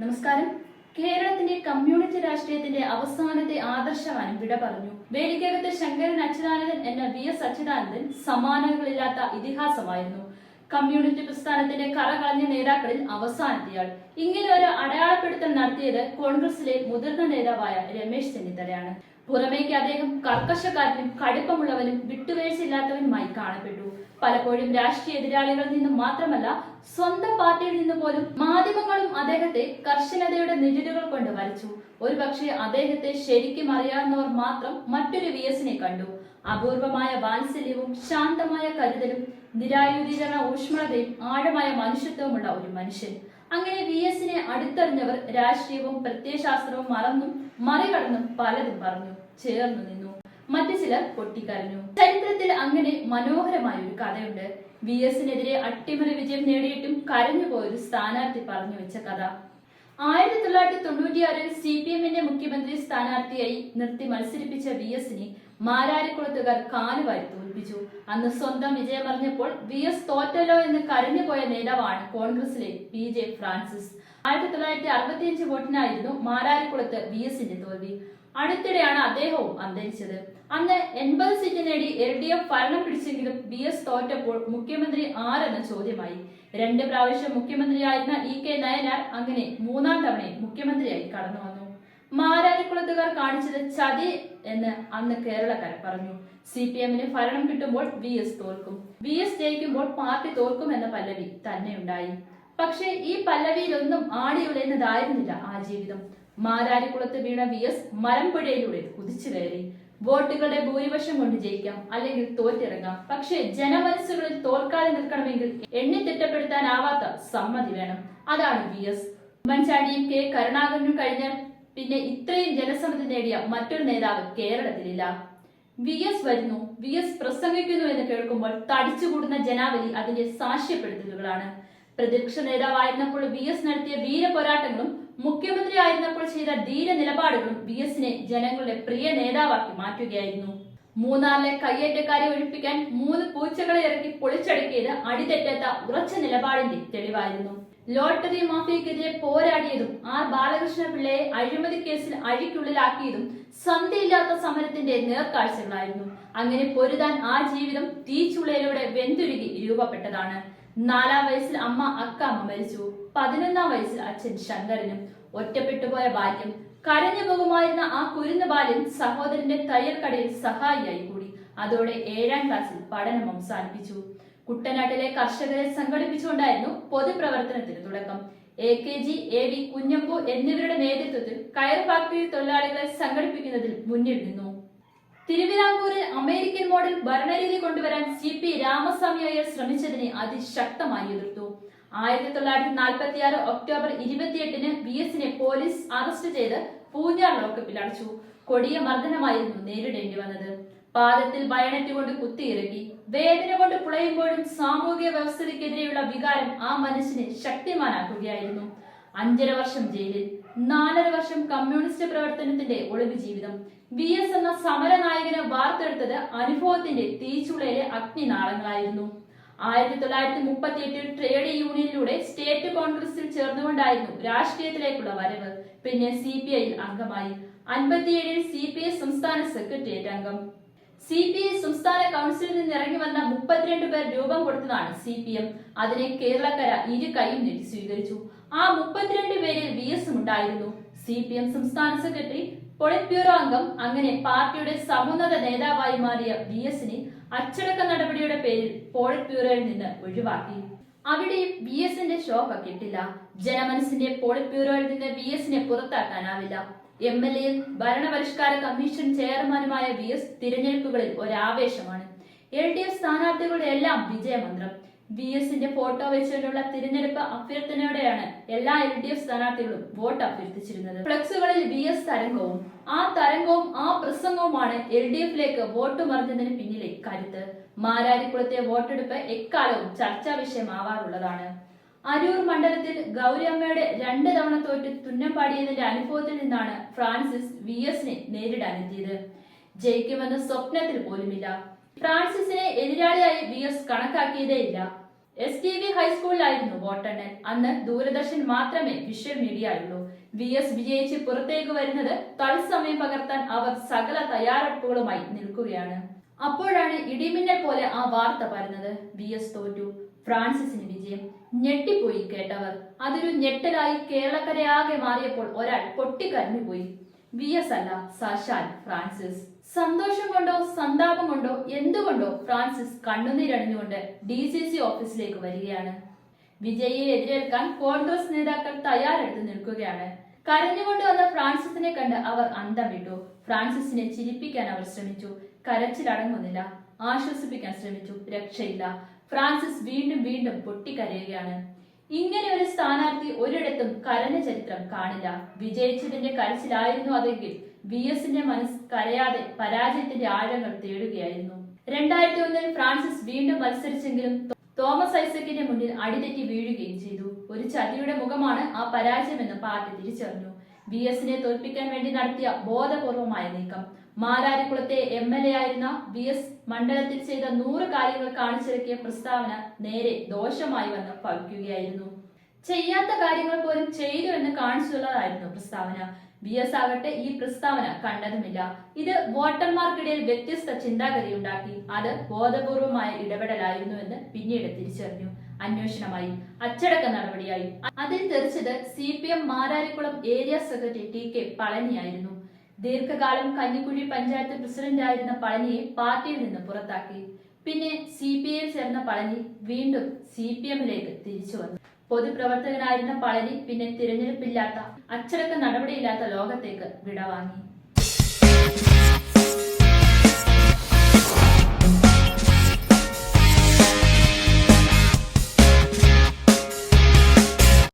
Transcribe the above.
നമസ്കാരം. കേരളത്തിന്റെ കമ്മ്യൂണിറ്റി രാഷ്ട്രീയത്തിന്റെ അവസാനത്തെ ആദർശവാനും വിട പറഞ്ഞു. വേലിക്കകത്ത് ശങ്കരൻ അച്യുതാനന്ദൻ എന്ന വി എസ് അച്യുതാനന്ദൻ സമാനതകളില്ലാത്ത ഇതിഹാസമായിരുന്നു. കമ്മ്യൂണിറ്റി പ്രസ്ഥാനത്തിന്റെ കറ കളഞ്ഞ നേതാക്കളിൽ അവസാനത്തെയാൾ. ഇങ്ങനെ ഒരു അടയാളപ്പെടുത്തൽ നടത്തിയത് കോൺഗ്രസിലെ മുതിർന്ന നേതാവായ രമേശ് ചെന്നിത്തലയാണ്. പുറമേക്ക് അദ്ദേഹം കർക്കശക്കാരനും കടുപ്പമുള്ളവനും വിട്ടുവീഴ്ചയില്ലാത്തവനുമായി കാണപ്പെട്ടു. പലപ്പോഴും രാഷ്ട്രീയ എതിരാളികളിൽ നിന്നും മാത്രമല്ല സ്വന്തം പാർട്ടിയിൽ നിന്ന് പോലും മാധ്യമങ്ങളും അദ്ദേഹത്തെ കർശനതയുടെ നിഴലുകൾ കൊണ്ട് വരച്ചു ഒരുപക്ഷെ അദ്ദേഹത്തെ ശരിക്കും അറിയാവുന്നവർ മാത്രം മറ്റൊരു വി എസിനെ കണ്ടു. അപൂർവമായ വാത്സല്യവും ശാന്തമായ കരുതലും നിരായുധീകരണ ഊഷ്മളതയും ആഴമായ മനുഷ്യത്വമുള്ള ഒരു മനുഷ്യൻ. അങ്ങനെ വി എസിനെ അടുത്തറിഞ്ഞവർ രാഷ്ട്രീയവും പ്രത്യയശാസ്ത്രവും മറന്നും മറികടന്നും പലതും പറഞ്ഞു. ചേർന്നു നിന്നു. മറ്റു ചിലർ പൊട്ടിക്കരഞ്ഞു. ചരിത്രത്തിൽ അങ്ങനെ മനോഹരമായ ഒരു കഥയുണ്ട്. വി എസിനെതിരെ അട്ടിമറി വിജയം നേടിയിട്ടും കരഞ്ഞു പോയൊരു സ്ഥാനാർത്ഥി പറഞ്ഞു വെച്ച കഥ. ആയിരത്തി തൊള്ളായിരത്തി തൊണ്ണൂറ്റിയാറിൽ സി പി എമ്മിന്റെ മുഖ്യമന്ത്രി സ്ഥാനാർത്ഥിയായി നിർത്തി മത്സരിപ്പിച്ച വി എസിനെ മാരാരിക്കുളത്തുകാർ കാലുവാരി തോൽപ്പിച്ചു. അന്ന് സ്വന്തം വിജയമറിഞ്ഞപ്പോൾ വി എസ് തോറ്റല്ലോ എന്ന് കരഞ്ഞുപോയ നേതാവാണ് കോൺഗ്രസിലെ പി ജെ ഫ്രാൻസിസ്. ആയിരത്തി തൊള്ളായിരത്തി അറുപത്തിയഞ്ച് വോട്ടിനായിരുന്നു മാരാരിക്കുളത്ത് വി എസിന്റെ തോൽവി. അടുത്തിടെയാണ് അദ്ദേഹവും അന്തരിച്ചത്. അന്ന് എൺപത് സീറ്റ് നേടി എൽ ഡി എഫ് ഭരണം പിടിച്ചെങ്കിലും ബി എസ് തോറ്റപ്പോൾ മുഖ്യമന്ത്രി ആരെന്ന ചോദ്യമായി. രണ്ട് പ്രാവശ്യം മുഖ്യമന്ത്രിയായിരുന്ന ഇ കെ നയനാർ അങ്ങനെ മൂന്നാം തവണയും മുഖ്യമന്ത്രിയായി കടന്നു വന്നു മാരാരിക്കുളത്തുകാർ കാണിച്ചത് ചതി എന്ന് അന്ന് കേരളക്കാർ പറഞ്ഞു. സി പി എമ്മിന് ഭരണം കിട്ടുമ്പോൾ വി എസ് തോൽക്കും. വി എസ് ജയിക്കുമ്പോൾ പാർട്ടി തോൽക്കും എന്ന പല്ലവി തന്നെ ഉണ്ടായി പക്ഷേ ഈ പല്ലവിയിലൊന്നും ആടിയുലയുന്നതായിരുന്നില്ല ആ ജീവിതം. മാരാരിക്കുളത്ത് വീണ വി എസ് മലമ്പുഴയിലൂടെ കുതിച്ചു കയറി. വോട്ടുകളുടെ ഭൂരിപക്ഷം കൊണ്ട് ജയിക്കാം അല്ലെങ്കിൽ തോറ്റിറങ്ങാം. പക്ഷേ ജനമനസ്സുകളിൽ തോൽക്കാതെ നിൽക്കണമെങ്കിൽ എണ്ണി തിട്ടപ്പെടുത്താനാവാത്ത സമ്മതി വേണം. അതാണ് വി എസ് ഉമ്മൻചാണ്ടിയും കെ കരുണാകരനും കഴിഞ്ഞാൽ പിന്നെ ഇത്രയും ജനസമ്മതി നേടിയ മറ്റൊരു നേതാവ് കേരളത്തിലില്ല. വി എസ് വരുന്നു വി എസ് പ്രസംഗിക്കുന്നു എന്ന് കേൾക്കുമ്പോൾ തടിച്ചുകൂടുന്ന ജനാവലി അതിന്റെ സാക്ഷ്യപ്പെടുത്തലുകളാണ് പ്രതിപക്ഷ നേതാവായിരുന്നപ്പോൾ വി എസ് നടത്തിയ വീരപോരാട്ടങ്ങളും മുഖ്യമന്ത്രി ആയിരുന്നപ്പോൾ ചെയ്ത ധീര നിലപാടുകളും വി എസിനെ ജനങ്ങളുടെ പ്രിയ നേതാവാക്കി മാറ്റുകയായിരുന്നു. മൂന്നാറിലെ കയ്യേറ്റക്കാരെ ഒഴിപ്പിക്കാൻ മൂന്ന് പൂച്ചകളെ ഇറക്കി പൊളിച്ചടുക്കിയത് അടിതെറ്റാത്ത ഉറച്ച നിലപാടിന്റെ തെളിവായിരുന്നു. ലോട്ടറി മാഫിയക്കെതിരെ പോരാടിയതും ആർ ബാലകൃഷ്ണ പിള്ളയെ അഴിമതി കേസിൽ അഴിക്കുള്ളിലാക്കിയതും സന്ധിയില്ലാത്ത സമരത്തിന്റെ നേർക്കാഴ്ചകളായിരുന്നു. അങ്ങനെ പൊരുതാൻ ആ ജീവിതം തീച്ചുളയിലൂടെ വെന്തുരുകി രൂപപ്പെട്ടതാണ്. നാലാം വയസ്സിൽ അമ്മ അക്കാമ്മ മരിച്ചു. പതിനൊന്നാം വയസ്സിൽ അച്ഛൻ ശങ്കരനും. ഒറ്റപ്പെട്ടുപോയ ബാല്യം. കരഞ്ഞു പോകുമായിരുന്ന ആ കുരുന്ന ബാല്യം സഹോദരന്റെ തയ്യൽ കടയിൽ സഹായിയായി കൂടി. അതോടെ ഏഴാം ക്ലാസ്സിൽ പഠനം അവസാനിപ്പിച്ചു. കുട്ടനാട്ടിലെ കർഷകരെ സംഘടിപ്പിച്ചുകൊണ്ടായിരുന്നു പൊതുപ്രവർത്തനത്തിന് തുടക്കം. A K G A V Kunhambu എന്നിവരുടെ നേതൃത്വത്തിൽ കയർ ഫാക്ടറി തൊഴിലാളികളെ സംഘടിപ്പിക്കുന്നതിൽ മുന്നിൽ നിന്നു. തിരുവിതാംകൂറിൽ അമേരിക്കൻ മോഡൽ ഭരണരീതി കൊണ്ടുവരാൻ സി പി രാമസ്വാമി അയ്യർ ശ്രമിച്ചതിനെ അതിശക്തമായി എതിർത്തു. ആയിരത്തി തൊള്ളായിരത്തി നാൽപ്പത്തി ആറ് ഒക്ടോബർ ഇരുപത്തിയെട്ടിന് ബി എസിനെ പോലീസ് അറസ്റ്റ് ചെയ്ത് പൂഞ്ഞാർ ലോക്കപ്പിൽ അടച്ചു. കൊടിയ മർദ്ദനമായിരുന്നു നേരിടേണ്ടി വന്നത്. പാദത്തിൽ ബയണറ്റ് കൊണ്ട് കുത്തിയിറക്കി. വേദന കൊണ്ട് പുളയുമ്പോഴും സാമൂഹിക വ്യവസ്ഥയ്ക്കെതിരെയുള്ള വികാരം ആ മനുഷ്യനെ ശക്തിമാനാക്കുകയായിരുന്നു. അഞ്ചര വർഷം ജയിലിൽ നാലര വർഷം കമ്മ്യൂണിസ്റ്റ് പ്രവർത്തനത്തിന്റെ ഒളിവ് ജീവിതം. വി എസ് എന്ന സമരനായകനെ വാർത്തെടുത്തത് അനുഭവത്തിന്റെ തീച്ചുളയിലെ അഗ്നിനാളങ്ങളായിരുന്നു. ആയിരത്തി തൊള്ളായിരത്തി മുപ്പത്തി എട്ടിൽ ട്രേഡ് യൂണിയനിലൂടെ സ്റ്റേറ്റ് കോൺഗ്രസിൽ ചേർന്നുകൊണ്ടായിരുന്നു രാഷ്ട്രീയത്തിലേക്കുള്ള വരവ്. പിന്നെ സി പി ഐയിൽ അംഗമായി. അൻപത്തിയേഴിൽ സി പി ഐ സംസ്ഥാന സെക്രട്ടേറിയറ്റ് അംഗം. സി പി ഐ സംസ്ഥാന കൗൺസിലിൽ നിന്ന് ഇറങ്ങി വന്ന മുപ്പത്തിരണ്ട് പേർ രൂപം കൊടുത്തതാണ് സി പി എം. അതിനെ കേരളക്കര ഇരു കൈയും നീട്ടി സ്വീകരിച്ചു. ആ മുപ്പത്തിരണ്ട് പേരിൽ വി എസ് ഉണ്ടായിരുന്നു. സി പി എം സംസ്ഥാന സെക്രട്ടറി പൊളിറ്റ് ബ്യൂറോ അംഗം അങ്ങനെ പാർട്ടിയുടെ സമുന്നത നേതാവായി മാറിയ വി എസിനെ അച്ചടക്ക നടപടിയുടെ പേരിൽ പോളിറ്റ് ബ്യൂറോയിൽ നിന്ന് ഒഴിവാക്കി. അവിടെ വി എസിന്റെ ശോഭ കിട്ടില്ല. ജനമനസിന്റെ പോളിറ്റ് ബ്യൂറോയിൽ നിന്ന് വി എസിനെ പുറത്താക്കാനാവില്ല. എം എൽ എയും ഭരണപരിഷ്കാര കമ്മീഷൻ ചെയർമാനുമായ വി എസ് തിരഞ്ഞെടുപ്പുകളിൽ ഒരാവേശമാണ്. എൽ ഡി എഫ് സ്ഥാനാർത്ഥികളുടെ എല്ലാം വിജയമന്ത്രം. വി എസിന്റെ ഫോട്ടോ വെച്ചുകൊണ്ടുള്ള തിരഞ്ഞെടുപ്പ് അഭ്യർത്ഥനയോടെയാണ് എല്ലാ എൽ ഡി എഫ് സ്ഥാനാർത്ഥികളും വോട്ട് അഭ്യർത്ഥിച്ചിരുന്നത്. ഫ്ലക്സുകളിൽ വി എസ് തരംഗവും ആ തരംഗവും ആ പ്രസംഗവുമാണ് എൽ ഡി എഫിലേക്ക് വോട്ട് മറിഞ്ഞതിന് പിന്നിലെ കരുത്ത്. മാരാരിക്കുളത്തെ വോട്ടെടുപ്പ് എക്കാലവും ചർച്ചാ വിഷയമാവാറുള്ളതാണ്. അരൂർ മണ്ഡലത്തിൽ ഗൗരിയമ്മയുടെ രണ്ട് തവണ തോറ്റ് തുന്നം പാടിയതിന്റെ അനുഭവത്തിൽ നിന്നാണ് ഫ്രാൻസിസ് വി എസിനെ നേരിടാനെത്തിയത് ജയിക്കുമെന്ന് സ്വപ്നത്തിൽ പോലുമില്ല. ഫ്രാൻസിസിനെ എതിരാളിയായി വി എസ് കണക്കാക്കിയതേയില്ല എസ് ടി വി ഹൈസ്കൂളിലായിരുന്നു വോട്ടെണ്ണൽ. അന്ന് ദൂരദർശൻ മാത്രമേ വിഷ്വൽ മീഡിയ ഉള്ളൂ വി എസ് വിജയിച്ച് പുറത്തേക്ക് വരുന്നത് തത്സമയം പകർത്താൻ അവർ സകല തയ്യാറെടുപ്പുകളുമായി നിൽക്കുകയാണ്. അപ്പോഴാണ് ഇടിമിന്നൽ പോലെ ആ വാർത്ത പറഞ്ഞത് വി എസ് തോറ്റു. ഫ്രാൻസിസിന് വിജയം ഞെട്ടിപ്പോയി കേട്ടവർ. അതൊരു ഞെട്ടലായി കേരളക്കരയാകെ മാറിയപ്പോൾ ഒരാൾ പൊട്ടിക്കരഞ്ഞുപോയി വി എസ് അല്ല സാക്ഷാൽ ഫ്രാൻസിസ്. സന്തോഷം കൊണ്ടോ സന്താപം കൊണ്ടോ എന്തുകൊണ്ടോ ഫ്രാൻസിസ് കണ്ണുനീരണിഞ്ഞുകൊണ്ട് ഡി സി സി ഓഫീസിലേക്ക് വരികയാണ്. വിജയിയെ എതിരേൽക്കാൻ കോൺഗ്രസ് നേതാക്കൾ തയ്യാറെടുത്ത് നിൽക്കുകയാണ്. കരഞ്ഞുകൊണ്ട് വന്ന ഫ്രാൻസിസിനെ കണ്ട് അവർ അന്തം വിട്ടു ഫ്രാൻസിസിനെ ചിരിപ്പിക്കാൻ അവർ ശ്രമിച്ചു. കരച്ചിലടങ്ങുന്നില്ല. ആശ്വസിപ്പിക്കാൻ ശ്രമിച്ചു. രക്ഷയില്ല. ഫ്രാൻസിസ് വീണ്ടും വീണ്ടും പൊട്ടിക്കരയുകയാണ്. ഇങ്ങനെ ഒരു സ്ഥാനാർത്ഥി ഒരിടത്തും കരഞ്ഞ ചരിത്രം കാണില്ല. വിജയിച്ചതിന്റെ കരച്ചിലായിരുന്നു അതെങ്കിൽ വി എസിന്റെ മനസ്സ് കരയാതെ പരാജയത്തിന്റെ ആഴങ്ങൾ തേടുകയായിരുന്നു. രണ്ടായിരത്തി ഒന്നിൽ ഫ്രാൻസിസ് വീണ്ടും മത്സരിച്ചെങ്കിലും തോമസ് ഐസക്കിന്റെ മുന്നിൽ അടിതെറ്റി വീഴുകയും ചെയ്തു. ഒരു ചതിയുടെ മുഖമാണ് ആ പരാജയമെന്ന് പാർട്ടി തിരിച്ചറിഞ്ഞു. വി എസിനെ തോൽപ്പിക്കാൻ വേണ്ടി നടത്തിയ ബോധപൂർവമായ നീക്കം മാരാരിക്കുളത്തെ എം എൽ എ ആയിരുന്ന വി എസ് മണ്ഡലത്തിൽ ചെയ്ത നൂറ് കാര്യങ്ങൾ കാണിച്ചിറക്കിയ പ്രസ്താവന നേരെ ദോഷമായി വന്ന് ഭവിക്കുകയായിരുന്നു ചെയ്യാത്ത കാര്യങ്ങൾ പോലും ചെയ്തു എന്ന് കാണിച്ചുള്ളതായിരുന്നു പ്രസ്താവന. വി എസ് ആകട്ടെ ഈ പ്രസ്താവന കണ്ടതുമില്ല. ഇത് വോട്ടർമാർക്കിടയിൽ വ്യത്യസ്ത ചിന്താഗതി ഉണ്ടാക്കി. അത് ബോധപൂർവമായ ഇടപെടലായിരുന്നു എന്ന് പിന്നീട് തിരിച്ചറിഞ്ഞു. അന്വേഷണമായി. അച്ചടക്ക നടപടിയായി. അതിൽ തെറിച്ചത് C P M Mararikulam area secretary T K പളനിയായിരുന്നു. ദീർഘകാലം കഞ്ഞിക്കുഴി പഞ്ചായത്ത് പ്രസിഡന്റായിരുന്ന പളനിയെ പാർട്ടിയിൽ നിന്ന് പുറത്താക്കി. പിന്നെ സി പി ഐയിൽ ചേർന്ന പളനി വീണ്ടും സി പി എമ്മിലേക്ക് തിരിച്ചു വന്നു. പൊതുപ്രവർത്തകനായിരുന്ന പളനി പിന്നെ തിരഞ്ഞെടുപ്പില്ലാത്ത അച്ചടക്ക നടപടിയില്ലാത്ത ലോകത്തേക്ക് വിടവാങ്ങി.